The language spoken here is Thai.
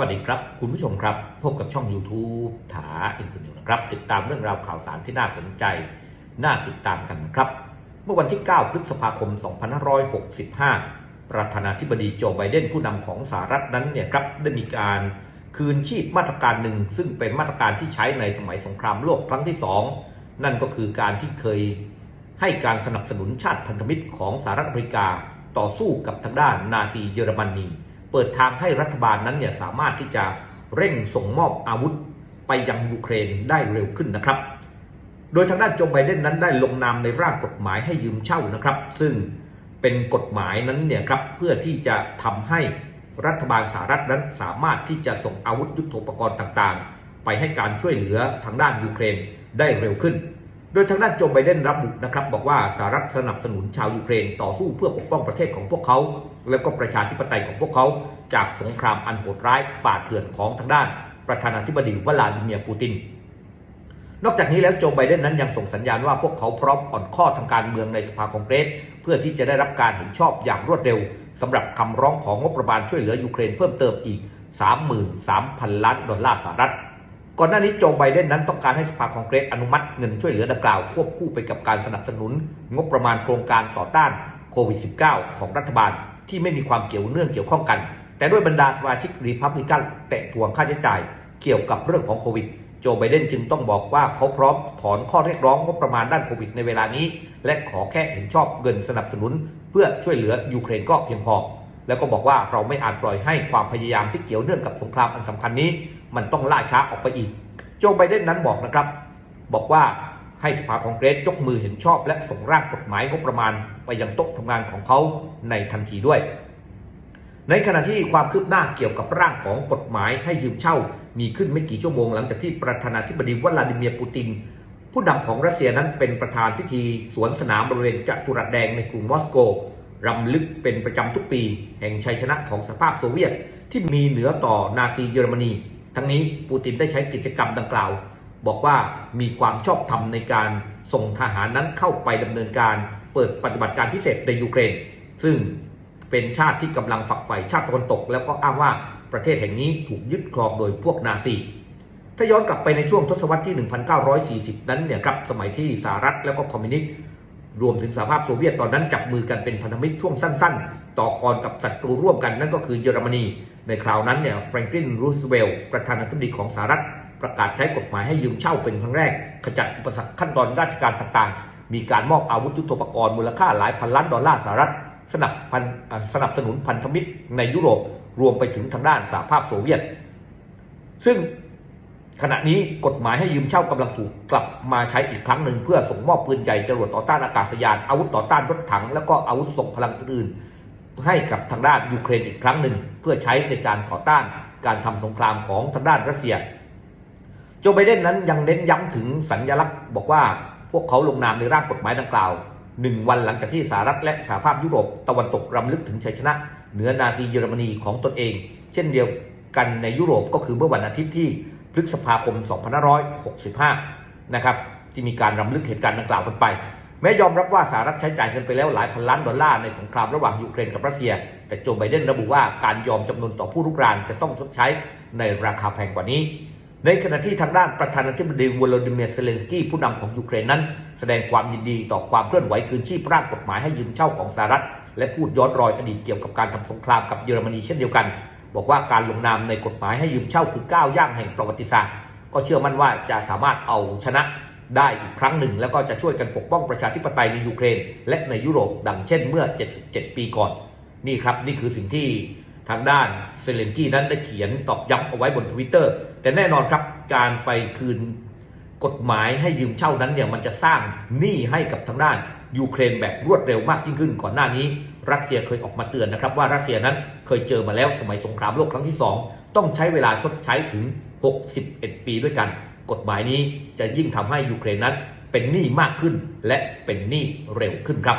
วัสดีครับ คุณผู้ชมครับ พบกับช่อง YouTube ถาอินทร์น็ตนะครับ ติดตามเรื่องราวข่าวสารที่น่าสนใจ น่าติดตามกันนะครับ เมื่อวันที่ 9 พฤษภาคม 2565 ประธานาธิบดีโจไบเดนผู้นำของสหรัฐนั้นเนี่ยครับได้มีการคืนชีพมาตรการหนึ่ง ซึ่งเป็นมาตรการที่ใช้ในสมัยสงครามโลกครั้งที่ 2 นั่นก็คือการที่เคยให้การสนับสนุนชาติพันธมิตรของสหรัฐอเมริกาต่อสู้กับทางด้านนาซีเยอรมนี เปิดทางให้รัฐบาลนั้นเนี่ยสามารถที่จะเร่งส่งมอบอาวุธไปยังยูเครนได้เร็วขึ้นนะครับ โดยทางด้านโจไบเดนนั้นได้ลงนามในร่างกฎหมายให้ยืมเช่านะครับ ซึ่งเป็นกฎหมายนั้นเนี่ยครับเพื่อที่จะทำให้รัฐบาลสหรัฐนั้นสามารถที่จะส่งอาวุธยุทโธปกรณ์ต่างๆ ไปให้การช่วยเหลือทางด้านยูเครนได้เร็วขึ้น ดยทางด้านโจไบเดนระบุนะครับบอกว่าสหรัฐสนับสนุนชาวยูเครนต่อสู้เพื่อปกป้องประเทศของพวกเขา และก็ประชาธิปไตยของพวกเขา จากสงครามอันโหดร้ายป่าเถื่อนของทางด้าน ประธานาธิบดีวลาดิเมียร์ปูติน นอกจากนี้แล้วโจไบเดนนั้นยังส่งสัญญาณว่าพวกเขาพร้อมอ่อนข้อทางการเมืองในสภาคองเกรส เพื่อที่จะได้รับการเห็นชอบอย่างรวดเร็วสำหรับคำร้องของงบประมาณช่วยเหลือยูเครนเพิ่มเติมอีก 33,000 ล้านดอลลาร์สหรัฐ ก่อนหน้านี้โจไบเดนนั้นต้องการให้สภาคองเกรสอนุมัติเงินช่วยเหลือดังกล่าว ควบคู่ไปกับการสนับสนุน งบประมาณโครงการต่อต้านโควิด -19 ของรัฐบาลที่ไม่มีความเกี่ยวเนื่องเกี่ยวข้องกัน แต่ด้วยบรรดาสมาชิกรีพับลิกันแตะทวงค่าใช้จ่ายเกี่ยวกับเรื่องของโควิดโจไบเดนจึงต้องบอกว่าเขาพร้อมถอนข้อเรียกร้องงบประมาณด้านโควิดในเวลานี้ และขอแค่เห็นชอบเงินสนับสนุน เพื่อช่วยเหลือยูเครนก็เพียงพอ แล้วก็บอกว่าเราไม่อาจปล่อยให้ความพยายามที่เกี่ยวเนื่องกับสงครามอันสำคัญนี้ มันต้องล่าช้าออกไปอีก โจไบเดนนั้นบอกนะครับ บอกว่าให้สภาคองเกรสยกมือเห็นชอบและส่งร่างกฎหมายงบประมาณไปยังโต๊ะทำงานของเขาในทันทีด้วย ในขณะที่ความคืบหน้าเกี่ยวกับร่างของกฎหมายให้ยืมเช่า มีขึ้นไม่กี่ชั่วโมงหลังจากที่ประธานาธิบดีวลาดิเมียร์ปูติน ผู้นำของรัสเซียนั้นเป็นประธานพิธีสวนสนามบริเวณจัตุรัสแดงในกรุงมอสโก รำลึกเป็นประจำทุกปี แห่งชัยชนะของสหภาพโซเวียต ที่มีเหนือต่อนาซีเยอรมนี ทั้งนี้ปูตินได้ใช้กิจกรรมดังกล่าว บอกว่ามีความชอบธรรมในการส่งทหารนั้นเข้าไปดำเนินการ เปิดปฏิบัติการพิเศษในยูเครน ซึ่งเป็นชาติที่กำลังฝักใฝ่ชาติตะวันตก แล้วก็อ้างว่าประเทศแห่งนี้ถูกยึดครองโดยพวกนาซีถ้าย้อนกลับไปในช่วงทศวรรษที่ 1940 นั้นเนี่ยครับสมัยที่สหรัฐแล้วก็คอมมิวนิสต์ รวมถึงสหภาพโซเวียตตอนนั้นจับมือกันเป็นพันธมิตรช่วงสั้น ๆ ต่อกรกับศัตรูร่วมกันนั่นก็คือเยอรมนี ในคราวนั้นเนี่ยแฟรงคลินรูสเวลต์ประธานาธิบดีของสหรัฐ ประกาศใช้กฎหมายให้ยืมเช่าเป็นครั้งแรก ขจัดอุปสรรคขั้นตอนราชการต่างๆ มีการมอบอาวุธยุทโธปกรณ์มูลค่าหลายพันล้านดอลลาร์สหรัฐสนับสนับสนุนพันธมิตรในยุโรปรวมไปถึงทางด้านสหภาพโซเวียต ซึ่ง ขณะนี้กฎหมายให้ยืมเช่ากำลังถูกกลับมาใช้อีกครั้งหนึ่ง เพื่อส่งมอบปืนใหญ่จรวดต่อต้านอากาศยาน อาวุธต่อต้านรถถัง แล้วก็อาวุธส่งพลังอื่น ให้กับทางด้านยูเครนอีกครั้งหนึ่ง เพื่อใช้ในการต่อต้านการทำสงครามของทางด้านรัสเซีย โจไบเดนนั้นยังเน้นย้ำถึงสัญญลักษณ์ บอกว่าพวกเขาลงนามในร่างกฎหมายดังกล่าวหนึ่งวันหลังจากที่สหรัฐและสหภาพยุโรปตะวันตกรำลึกถึงชัยชนะ เหนือนาซีเยอรมนีของตนเอง เช่นเดียวกันในยุโรปก็คือเมื่อวันอาทิตย์ที่ พฤษภาคม 2565 นะครับ ที่มีการรำลึกเหตุการณ์ดังกล่าวกันไป แม้ยอมรับว่าสหรัฐใช้จ่ายเงินไปแล้วหลายพันล้านดอลลาร์ในสงครามระหว่างยูเครนกับรัสเซีย แต่โจไบเดนระบุว่าการยอมจำนนต่อผู้รุกรานจะต้องชดใช้ในราคาแพงกว่านี้ ในขณะที่ทางด้านประธานาธิบดีวโลดิเมียร์เซเลนสกี้ผู้นำของยูเครนนั้น แสดงความยินดีต่อความเคลื่อนไหวคืนชีพร่างกฎหมายให้ยืมเช่าของสหรัฐและพูดย้อนรอยอดีตเกี่ยวกับการทำสงครามกับเยอรมนีเช่นเดียวกัน บอกว่าการลงนามในกฎหมายให้ยืมเช่าคือก้าวย่างแห่งประวัติศาสตร์ ก็เชื่อมั่นว่าจะสามารถเอาชนะได้อีกครั้งหนึ่ง แล้วก็จะช่วยกันปกป้องประชาธิปไตยในยูเครน และในยุโรปดังเช่นเมื่อ 77 ปีก่อน นี่ครับนี่คือสิ่งที่ทางด้านเซเลนกี้นั้นได้เขียนตอกย้ำเอาไว้บนทวิตเตอร์แต่แน่นอนครับการไปคืนกฎหมายให้ยืมเช่านั้นเนี่ยมันจะสร้างหนี้ให้กับทางด้านยูเครนแบบรวดเร็วมากยิ่งขึ้นก่อนหน้านี้ รัสเซียเคยออกมาเตือนนะครับว่ารัสเซียนั้นเคยเจอมาแล้วสมัยสงครามโลกครั้งที่ 2 ต้องใช้เวลาชดใช้ถึง 61 ปีด้วยกัน กฎหมายนี้จะยิ่งทำให้ยูเครนนั้นเป็นหนี้มากขึ้นและเป็นหนี้เร็วขึ้นครับ